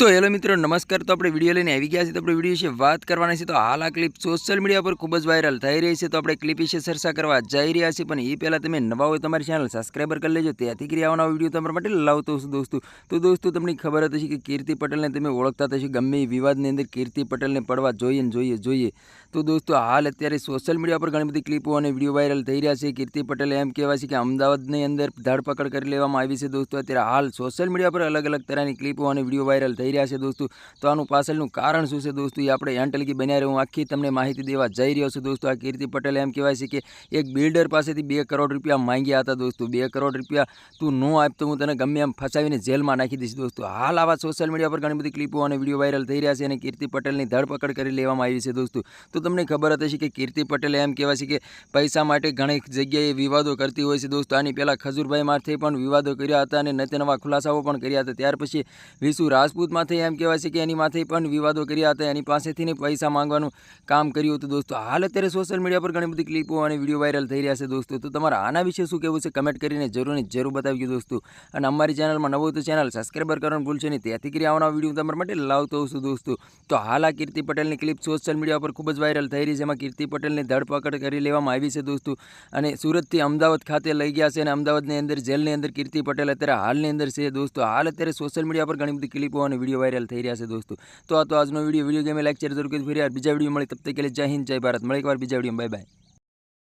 તો હેલો મિત્રો, નમસ્કાર. તો આપણે વીડિયો લઈને આવી ગયા છે તો આપણે વીડિયો વિશે વાત કરવાના છે. તો હાલ આ ક્લિપ સોશિયલ મીડિયા પર ખૂબ જ વાયરલ થઈ રહી છે. તો આપણે ક્લિપ વિશે ચર્ચા કરવા જઈ રહ્યા છીએ. પણ એ પહેલાં તમે નવા હોય તમારી ચેનલ સબસ્ક્રાઈબર કરી લેજો. ત્યાંથી કરી આવવાનો વીડિયો તમારા માટે લાવતો છું દોસ્તો. તો દોસ્તો, તમને ખબર જ હશે કે કીર્તિ પટેલને તમે ઓળખતા થશે ગમે એ વિવાદની અંદર કીર્તિ પટેલને પડવા જોઈએ ને જોઈએ જોઈએ. તો દોસ્તો, હાલ અત્યારે સોશિયલ મીડિયા પર ઘણી બધી ક્લિપો અને વીડિયો વાયરલ થઈ રહ્યા છે. કીર્તિ પટેલ એમ કહેવાય છે કે અમદાવાદની અંદર ધરપકડ કરી લેવામાં આવી છે દોસ્તો. અત્યારે હાલ સોશિયલ મીડિયા પર અલગ અલગ તરહની ક્લિપો અને વીડિયો વાયરલ થઈ રહ્યા છે દોસ્તો. તો આનું પાછળનું કારણ શું છે દોસ્તો? એ આપણે એન્ટલકી બન્યા રહ્યું આખી તમને માહિતી દેવા જઈ રહ્યો છું દોસ્તો. આ કીર્તિ પટેલ એમ કહેવાય છે કે એક બિલ્ડર પાસેથી બે કરોડ રૂપિયા માંગ્યા હતા દોસ્તો. બે કરોડ રૂપિયા તું ન આપ તો હું તને ગમે એમ ફસાવીને જેલમાં નાખી દઈશ દોસ્તો. હાલ આવા સોશિયલ મીડિયા પર ઘણી બધી ક્લિપો અને વીડિયો વાયરલ થઈ રહ્યા છે અને કીર્તિ પટેલની ધરપકડ કરી લેવામાં આવી છે દોસ્તો. તો તમને ખબર હતી કે કીર્તિ પટેલ એમ કહેવાય છે કે પૈસા માટે ઘણી જગ્યાએ વિવાદો કરતી હોય છે દોસ્તો. આની પહેલાં ખજૂરભાઈ માથે પણ વિવાદો કર્યા હતા અને નતે નવા ખુલાસાઓ પણ કર્યા હતા. ત્યાર પછી વિશુ રાજપૂત માથે એમ કહેવાય છે કે એની માથે પણ વિવાદો કર્યા હતા, એની પાસેથી પૈસા માંગવાનું કામ કર્યું હતું દોસ્તો. હાલ અત્યારે સોશિયલ મીડિયા પર ઘણી બધી ક્લિપો અને વીડિયો વાયરલ થઈ રહ્યા છે દોસ્તો. તો તમારા આના વિશે શું કહેવું છે? કમેન્ટ કરીને જરૂરને જરૂર બતાવજો દોસ્તો. અને અમારી ચેનલમાં નવું તો ચેનલ સબસ્ક્રાઈબર કરવાનું ભૂલશે નહીં. ત્યાંથી કરી આવવાના વીડિયો તમારા માટે લાવતો છું દોસ્તો. તો હાલ આ કીર્તિ પટેલની ક્લિપ સોશિયલ મીડિયા પર ખૂબ જ વાયરલ થઈ રહી છે. એમાં કીર્તિ પટેલની ધરપકડ કરી લેવામાં આવી છે દોસ્તો. અને સુરતથી અમદાવાદ ખાતે લઈ ગયા છે અને અમદાવાદની અંદર જેલની અંદર કીર્તિ પટેલ અત્યારે હાલની અંદર છે દોસ્તો. હાલ અત્યારે સોશિયલ મીડિયા પર ઘણી બધી ક્લિપો અને વીડિયો વાયરલ થઈ રહ્યા છે દોસ્તો. તો આ તો આજનો વીડિયો વીડિયો ગેમ લેક્ચર જરૂર કરી ફરી બીજા વીડિયો મળી. તબ તક કે જય હિન્દ, જય ભારત. મળે એકવાર બીજા વીડિયો બાય બાય